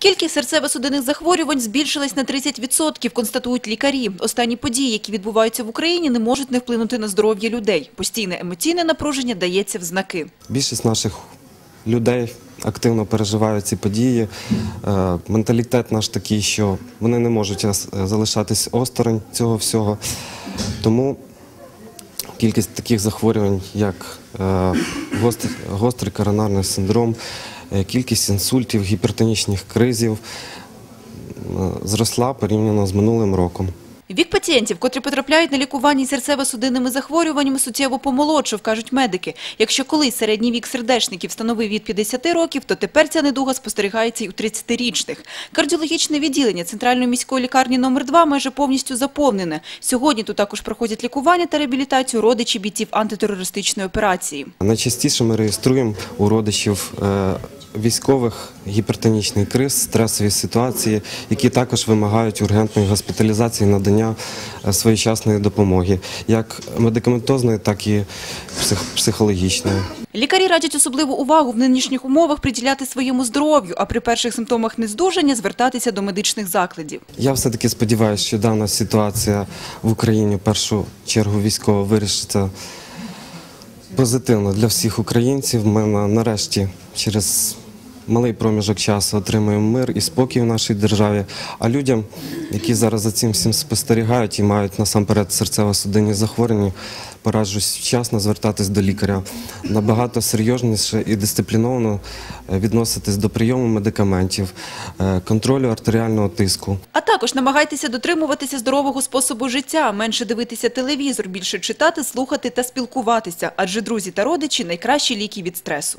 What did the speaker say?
Кількість серцево-судинних захворювань збільшилась на 30%, констатують лікарі. Останні події, які відбуваються в Україні, не можуть не вплинути на здоров'я людей. Постійне емоційне напруження дається в знаки. Більшість наших людей активно переживають ці події. Е, Менталітет наш такий, що вони не можуть е, залишатись осторонь цього всього. Тому кількість таких захворювань, як е, гострий коронарний синдром, е, кількість інсультів, гіпертонічних кризів е, зросла порівняно з минулим роком. Вік пацієнтів, котрі потрапляють на лікування серцево-судинними захворюваннями, суттєво помолодшав, кажуть медики. Якщо колись середній вік сердечників становив від 50 років, то тепер ця недуга спостерігається й у 30-річних. Кардіологічне відділення Центральної міської лікарні номер 2 майже повністю заповнене. Сьогодні тут також проходять лікування та реабілітацію родичі бійців антитерористичної операції. Найчастіше ми реєструємо у родичів е, військових гіпертонічний криз, стресові ситуації, які також вимагають ургентної госпіталізації, надання е, своєчасної допомоги, як медикаментозної, так і псих- психологічної. Лікарі радять особливу увагу в нинішніх умовах приділяти своєму здоров'ю, а при перших симптомах нездужання звертатися до медичних закладів. Я все-таки сподіваюся, що дана ситуація в Україні в першу чергу військово вирішиться позитивно для всіх українців. Ми на- нарешті через малий проміжок часу отримаємо мир і спокій в нашій державі. А людям, які зараз за цим всім спостерігають і мають насамперед серцево-судинні захворювання, пораджу вчасно звертатись до лікаря, набагато серйозніше і дисципліновано е, відноситись до прийому медикаментів, е, контролю артеріального тиску. А також намагайтеся дотримуватися здорового способу життя, менше дивитися телевізор, більше читати, слухати та спілкуватися, адже друзі та родичі – найкращі ліки від стресу.